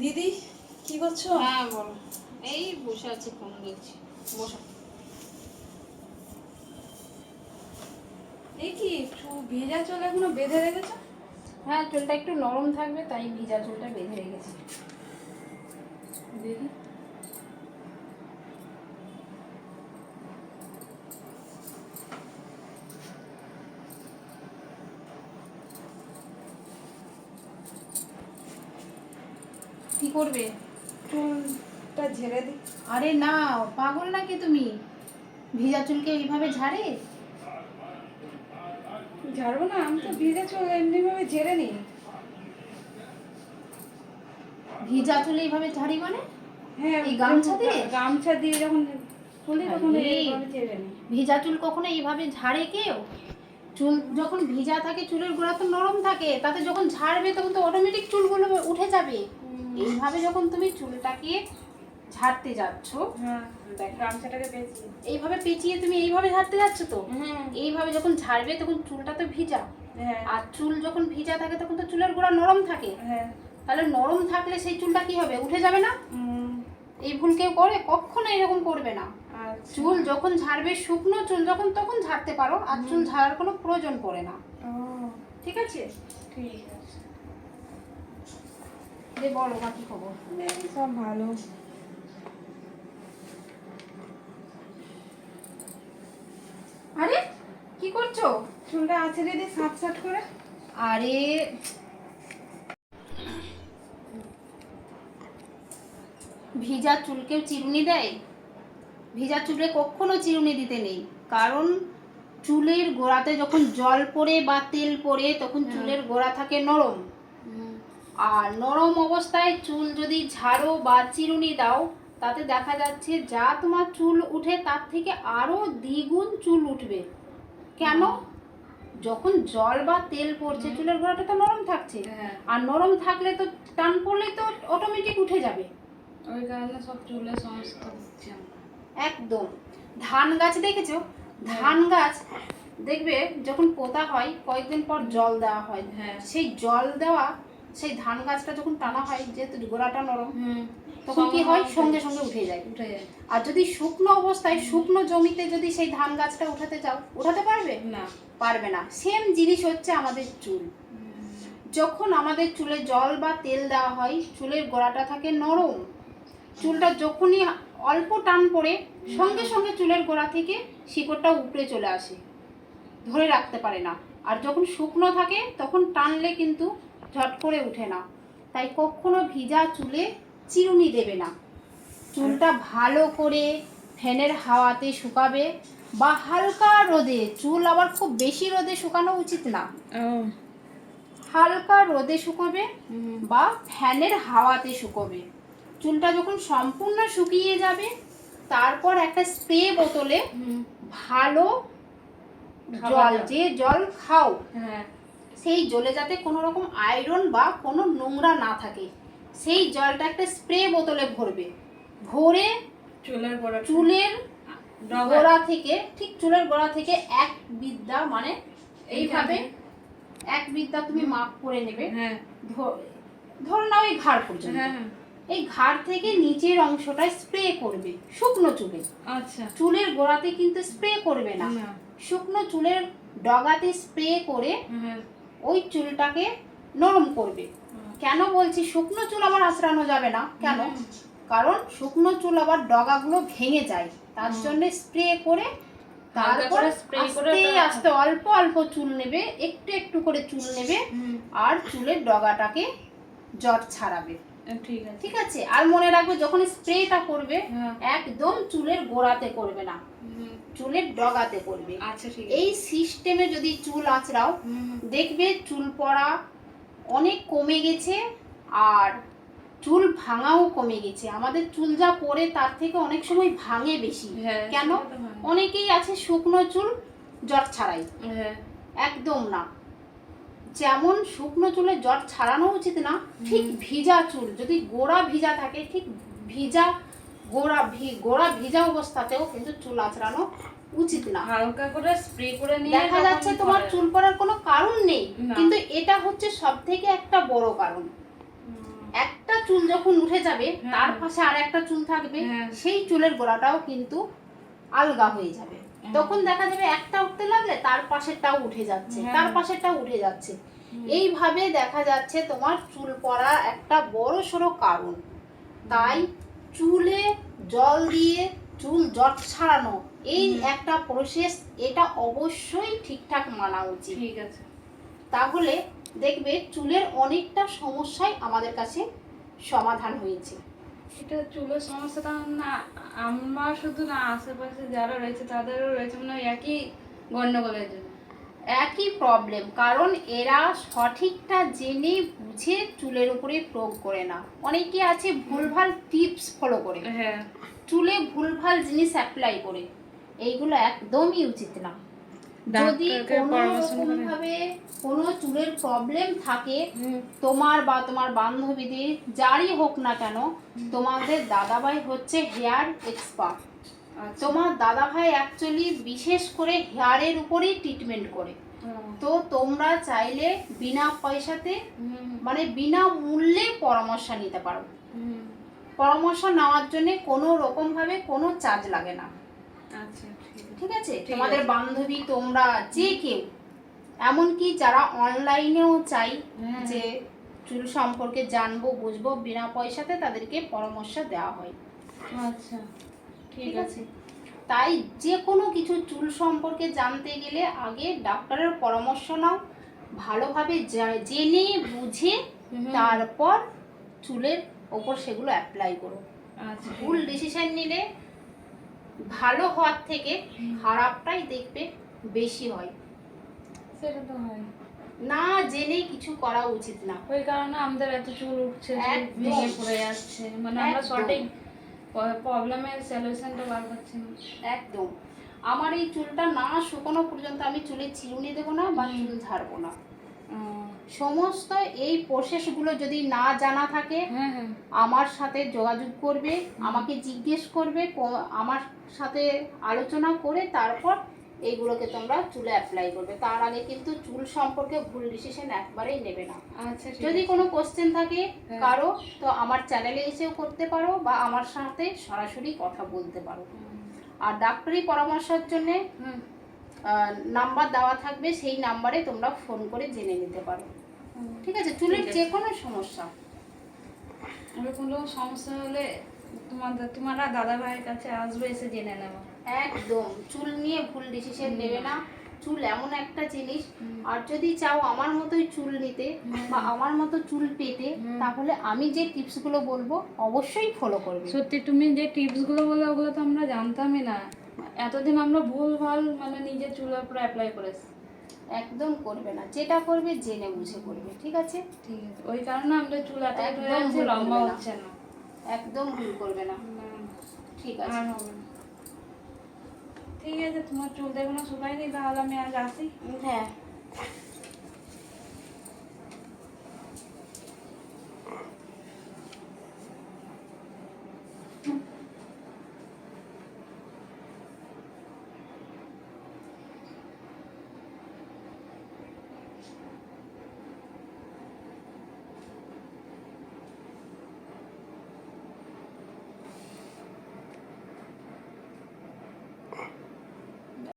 দিদি কি করছ? হ্যাঁ বলো। এই বসে আছি ফোন দেখছি। বসো। এই কি একটু ভেজা চুল এখনও বেঁধে রেখেছো? হ্যাঁ চুলটা একটু নরম থাকবে তাই ভেজা চুলটা বেঁধে রেখেছি। দেখি করবে? চুলটা ঝেড়ে দিই আরে না পাগল নাকি তুমি? ভিজা চুলকে এইভাবে ঝাড়ে? ঝাড়বো না আমি তো ভেজা চুল এমনিভাবে ঝেড়ে নিই। ভিজা চুলে এইভাবে ঝাড়ি মানে? হ্যাঁ এই গামছা দিয়ে? গামছা দিয়ে যখন খুলি তখন এইভাবে ঝেড়ে নিই। ভিজা চুল কখনো এইভাবে ঝাড়ে কেউ? চুল যখন ভিজা থাকে চুলের গোড়া তো নরম থাকে তাতে যখন ঝাড়বে তখন তো অটোমেটিক চুলগুলো উঠে যাবে। এইভাবে যখন তুমি চুলটাকে ঝাড়তে যাচ্ছ হ্যাঁ এইভাবে পেঁচিয়ে তুমি এইভাবে ঝাড়তে যাচ্ছ তো? এইভাবে যখন ঝাড়বে তখন চুলটা তো ভিজা। হ্যাঁ। আর চুল যখন ভিজা থাকে তখন তো চুলের গোড়া নরম থাকে। হ্যাঁ। তাহলে নরম থাকলে সেই চুলটা কি হবে? উঠে যাবে না? এই ভুল কেউ করে? কখনো এরকম করবে না। আচ্ছা। চুল যখন ঝাড়বে শুকনো চুল যখন তখন ঝাড়তে পারো। আর চুল ঝাড়ার কোনো প্রয়োজন পড়ে না। ঠিক আছে? ঠিক আছে। যে বলো বাকি খবর। সব ভালো। আরে কি করছ? চুলটা আছে দিদি সাত সাত করে। আরে ভিজা চুলকেও চিরুনি দেয়? ভিজা চুলে কখনো চিরুনি দিতে নেই। কারণ চুলের গোড়াতে যখন জল পড়ে বা তেল পড়ে তখন চুলের গোড়া থাকে নরম। আর নরম অবস্থায় চুল যদি ঝাড়ো বা চিরুনি দাও তাতে দেখা যাচ্ছে যা তোমার চুল উঠে তার থেকে আরও দ্বিগুণ চুল উঠবে। কেন? যখন জল বা তেল পড়ছে চুলের গোড়াটা তো নরম থাকছে। হ্যাঁ। আর নরম থাকলে তো টান পড়লে তো অটোমেটিক উঠে যাবে। ওই কারণে সব চুলের সমস্যা হচ্ছে একদম। ধান গাছ দেখেছ? ধান গাছ দেখবে যখন পোতা হয় কয়েকদিন পর জল দেওয়া হয়। হ্যাঁ। সেই জল দেওয়া সেই ধান গাছটা যখন টানা হয় যেহেতু গোড়াটা নরম তখন কি হয়? সঙ্গে সঙ্গে উঠে যায়। উঠে যায়। আর যদি শুকনো অবস্থায় শুকনো জমিতে যদি সেই ধান গাছটা উঠাতে চাও উঠাতে পারবে? না। পারবে না। সেম জিনিস হচ্ছে আমাদের চুল। যখন আমাদের চুলে জল বা তেল দেওয়া হয় চুলের গোড়াটা থাকে নরম। চুলটা যখনই অল্প টান পড়ে সঙ্গে সঙ্গে চুলের গোড়া থেকে শিকড়টা উপড়ে চলে আসে। ধরে রাখতে পারে না। আর যখন শুকনো থাকে তখন টানলে কিন্তু ঝট করে উঠে না তাই কখনো ভিজা চুলে চিরুনি দেবে না। চুলটা ভালো করে ফ্যানের হাওয়াতে শুকাবে বা হালকা রোদে চুল আবার খুব বেশি রোদে শুকানো উচিত না। হালকা রোদে শুকোবে বা ফ্যানের হাওয়াতে শুকোবে। চুলটা যখন সম্পূর্ণ শুকিয়ে যাবে তারপর একটা স্প্রে বোতলে ভালো জল যে জল খাও হ্যাঁ। সেই জলে যাতে কোনো রকম আয়রন বা কোনো নোংরা না থাকে সেই জলটা একটা স্প্রে বোতলে ভরবে। ভরে চুলের গোড়া চুলের গোড়া থেকে ঠিক চুলের গোড়া থেকে এক বিদ্যা মানে এইভাবে এক বিদ্যা তুমি মাপ করে নেবে। হ্যাঁ। ধরো না ওই ঘাড় পর্যন্ত। হ্যাঁ হ্যাঁ। এই ঘাড় থেকে নিচের অংশটা স্প্রে করবে শুকনো চুলে। আচ্ছা। চুলের গোড়াতে কিন্তু স্প্রে করবে না। শুকনো চুলের ডগাতে স্প্রে করে ওই চুলটাকে নরম করবে। কেন বলছি? শুকনো চুল আবার আঁচড়ানো যাবে না। কেন? কারণ শুকনো চুল আবার ডগাগুলো ভেঙে যায়। তার জন্য স্প্রে করে তারপর আস্তে আস্তে অল্প অল্প চুল নেবে। একটু একটু করে চুল নেবে। আর চুলের ডগাটাকে জট ছাড়াবে। ঠিক আছে। আর মনে রাখবে যখন স্প্রেটা করবে হ্যাঁ। একদম চুলের গোড়াতে করবে না। চুলের ডগাতে করবে আচ্ছা ঠিক এই সিস্টেমে যদি চুল আঁচড়াও দেখবে চুল পড়া অনেক কমে গেছে আর চুল ভাঙাও কমে গেছে। আমাদের চুল যা পড়ে তার থেকে অনেক সময় ভাঙে বেশি। হ্যাঁ কেন। অনেকেই আছে শুকনো চুল জট ছাড়াই। হ্যাঁ। একদম না। যেমন শুকনো চুলে জট ছাড়ানো উচিত না ঠিক ভিজা চুল যদি গোড়া ভিজা থাকে ঠিক ভিজা গোড়া ভি- গোড়া ভিজা অবস্থাতেও কিন্তু চুল আঁচড়ানো উচিত না। হালকা করে স্প্রে করে নিয়ে দেখা যাচ্ছে তোমার চুল পড়ার কোনো কারণ নেই কিন্তু এটা হচ্ছে সব থেকে একটা বড় কারণ। একটা চুল যখন উঠে যাবে হ্যাঁ। তার পাশে আর একটা চুল থাকবে হ্যাঁ। সেই চুলের গোড়াটাও কিন্তু আলগা হয়ে যাবে। হ্যাঁ। তখন দেখা যাবে একটা উঠতে লাগলে তার পাশেরটাও উঠে যাচ্ছে। তার পাশেরটাও উঠে যাচ্ছে। এইভাবে দেখা যাচ্ছে তোমার চুল পড়া একটা বড় সড়ো কারণ। তাই চুলে জল দিয়ে চুল জট ছাড়ানো। এই একটা প্রসেস এটা অবশ্যই ঠিকঠাক মানা উচিত। ঠিক আছে। তাহলে দেখবে চুলের অনেকটা সমস্যাই আমাদের কাছে সমাধান হয়েছে। এটা চুলের সমস্যাটা না আমার শুধু না আশেপাশে যারা রয়েছে তাদেরও রয়েছে মানে একই গন্ডগোলের জন্য। একই প্রবলেম কারণ এরা সঠিকটা জেনে বুঝে চুলের উপরে প্রয়োগ করে না। অনেকে আছে ভুলভাল টিপস ফলো করে। হ্যাঁ। চুলে ভুলভাল জিনিস অ্যাপ্লাই করে। এইগুলো একদমই উচিত না। যদি ডাক্তারকে কোনো চুলের প্রবলেম থাকে তোমার বা তোমার বান্ধবীদের যারই হোক না কেন তোমাদের দাদাভাই হচ্ছে হেয়ার এক্সপার্ট আচ্ছা। তোমার দাদাভাই অ্যাকচুয়ালি বিশেষ করে হেয়ারের উপরেই ট্রিটমেন্ট করে। তো তোমরা চাইলে বিনা পয়সাতে মানে বিনা মূল্যে পরামর্শ নিতে পারো। পরামর্শ নেওয়ার জন্য কোনো রকমভাবে কোনো চার্জ লাগে না। আচ্ছা ঠিক আছে? ঠিক আছে। তোমাদের বান্ধবী তোমরা যে কেউ এমনকি যারা অনলাইনেও চাই হ্যাঁ। যে চুল সম্পর্কে জানব বুঝব বিনা পয়সাতে তাদেরকে পরামর্শ দেওয়া হয়। আচ্ছা। ঠিক আছে। তাই যে কোনো কিছু চুল সম্পর্কে জানতে গেলে আগে ডাক্তারের পরামর্শ নাও ভালোভাবে জেনে বুঝে তারপর চুলের ওপর সেগুলো অ্যাপ্লাই করো। আচ্ছা ভুল। ডিসিশন নিলে ভালো হওয়ার থেকে খারাপটাই দেখবে বেশি হয়। সেটা তো হয়। না জেনে কিছু করা উচিত না। ওই কারণে আমাদের এত চুল উঠছে ভেঙে পড়ে যাচ্ছে। মানে আমরা সঠিক প্রবলেমের সলিউশনটা বার পাচ্ছি না। একদম। আমার এই চুলটা না শুকানো পর্যন্ত আমি চুলে চিরুনি দেবো না বা। চুল ঝাড়বো না। সমস্ত এই প্রসেসগুলো যদি না জানা থাকে হ্যাঁ হ্যাঁ। আমার সাথে যোগাযোগ করবে আমাকে জিজ্ঞেস করবে আমার সাথে আলোচনা করে তারপর এইগুলোকে তোমরা চুলে অ্যাপ্লাই করবে। তার আগে কিন্তু চুল সম্পর্কে ভুল ডিসিশন একবারেই নেবে না। আচ্ছা যদি কোনো কোশ্চেন থাকে হ্যাঁ। কারও তো আমার চ্যানেলে এসেও করতে পারো বা আমার সাথে সরাসরি কথা বলতে পারো। আর ডাক্তারি পরামর্শের জন্য নাম্বার দেওয়া থাকবে সেই নাম্বারে তোমরা ফোন করে জেনে নিতে পারো। ঠিক আছে? চুলের যে কোনো সমস্যা। কোনো সমস্যা হলে তোমাদের তোমারা দাদা ভাইয়ের কাছে আসবে এসে জেনে নেব একদম। চুল নিয়ে ভুল ডিসিশন নেবে না। চুল এমন একটা জিনিস। আর যদি চাও আমার মতোই চুল নিতে বা আমার মতো চুল পেতে তাহলে আমি যে টিপসগুলো বলব অবশ্যই ফলো করবে। সত্যি তুমি যে টিপসগুলো বলে ওগুলো তো আমরা জানতামই না। এতদিন আমরা ভুল ভালো মানে নিজের চুলের উপর অ্যাপ্লাই করেছি। একদম করবে না। যেটা করবে জেনে বুঝে করবে। ঠিক আছে? ঠিক আছে। ওই কারণে আমরা চুল এত লম্বা। হচ্ছে না। একদম ভুল করবে না। ঠিক আছে। ঠিক আছে তোমার চুল দেখো না শুকায়নি তাহলে আমি আজ আসি হ্যাঁ।